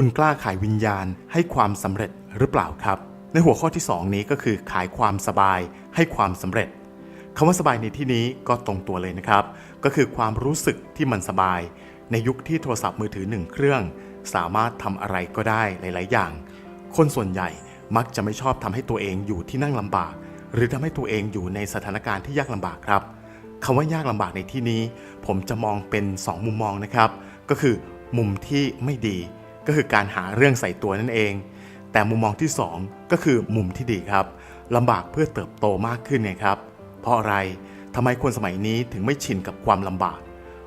คุณกล้าขายวิญญาณให้ความสำเร็จหรือเปล่าครับ ในหัวข้อที่ 2 นี้ก็คือขายความสบายให้ความสำเร็จคำว่าสบายในที่นี้ก็ตรงตัวเลยนะครับ ก็คือความรู้สึกที่มันสบาย ในยุคที่โทรศัพท์มือถือหนึ่งเครื่อง สามารถทำอะไรก็ได้หลาย ๆ อย่าง คนส่วนใหญ่มักจะไม่ชอบทำให้ตัวเองอยู่ที่นั่งลำบาก หรือทำให้ตัวเองอยู่ในสถานการณ์ที่ยากลำบากครับคำว่ายากลำบากในที่นี้ ผมจะมองเป็น 2 มุมมองนะครับ ก็คือมุมที่ไม่ดี ก็คือการหาเรื่องใส่ตัวนั่นเอง แต่มุมมองที่ 2 ก็คือมุมที่ดีครับลำบากเพื่อเติบโตมากขึ้นไงครับ เพราะอะไรทำไมคนสมัยนี้ถึงไม่ชินกับความลำบาก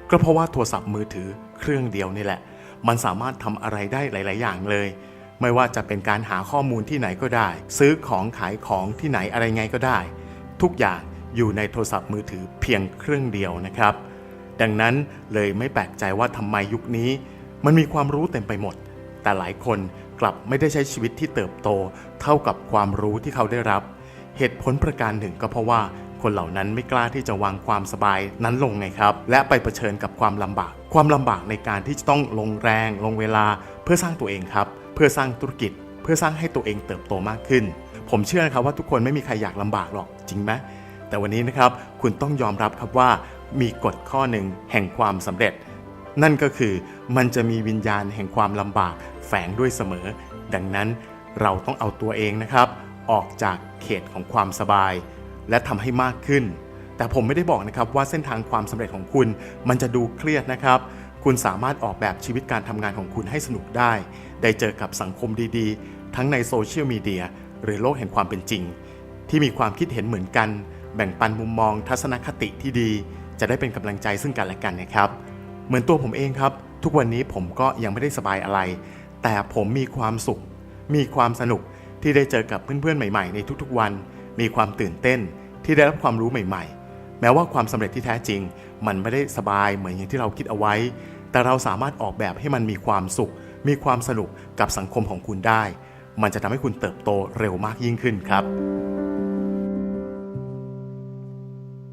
ก็เพราะว่าโทรศัพท์มือถือเครื่องเดียวนี่แหละ มันสามารถทำอะไรได้หลาย ๆ อย่างเลย ไม่ว่าจะเป็นการหาข้อมูลที่ไหนก็ได้ ซื้อของขายของที่ไหนอะไรไงก็ได้ ทุกอย่างอยู่ในโทรศัพท์มือถือเพียงเครื่องเดียวนะครับ ดังนั้นเลยไม่แปลกใจว่าทำไมยุคนี้ มันมีความรู้เต็มไปหมด แต่หลายคนกลับไม่ได้ใช้ชีวิตที่เติบโตเท่ากับความรู้ที่เขาได้รับ เหตุผลประการหนึ่งก็เพราะว่าคนเหล่านั้นไม่กล้าที่จะวางความสบายนั้นลงไงครับ และไปเผชิญกับความลำบาก ความลำบากในการที่จะต้องลงแรง ลงเวลา เพื่อสร้างตัวเองครับ เพื่อสร้างธุรกิจ เพื่อสร้างให้ตัวเองเติบโตมากขึ้น ผมเชื่อนะครับว่าทุกคนไม่มีใครอยากลำบากหรอกจริงไหมแต่วันนี้นะครับคุณต้องยอมรับครับว่ามีกฎข้อหนึ่งแห่งความสำเร็จ นั่นก็คือมันจะมีวิญญาณแห่งความลำบาก ฝงด้วยเสมอ ดังนั้นเราต้องเอาตัวเองนะครับ ออกจากเขตของความสบาย และทำให้มากขึ้น แต่ผมไม่ได้บอกนะครับว่าเส้นทางความสำเร็จของคุณ มันจะดูเครียดนะครับ คุณสามารถออกแบบชีวิตการทำงานของคุณให้สนุกได้ ได้เจอกับสังคมดีๆ ทั้งในโซเชียลมีเดียหรือโลกแห่งความเป็นจริง ที่มีความคิดเห็นเหมือนกัน แบ่งปันมุมมอง ทัศนคติที่ดี จะได้เป็นกำลังใจซึ่งกันและกันนะครับ เหมือนตัวผมเองครับ ทุกวันนี้ผมก็ยังไม่ได้สบายอะไร แต่ผมมีความสุข มีความสนุกที่ได้เจอกับเพื่อนๆใหม่ๆ ในทุกๆวัน มีความตื่นเต้นที่ได้รับความรู้ใหม่ๆ แม้ว่าความสำเร็จที่แท้จริง มันไม่ได้สบายเหมือนอย่างที่เราคิดเอาไว้ แต่เราสามารถออกแบบให้มันมีความสุข มีความสนุกกับสังคมของคุณได้ มันจะทำให้คุณเติบโตเร็วมากยิ่งขึ้นครับ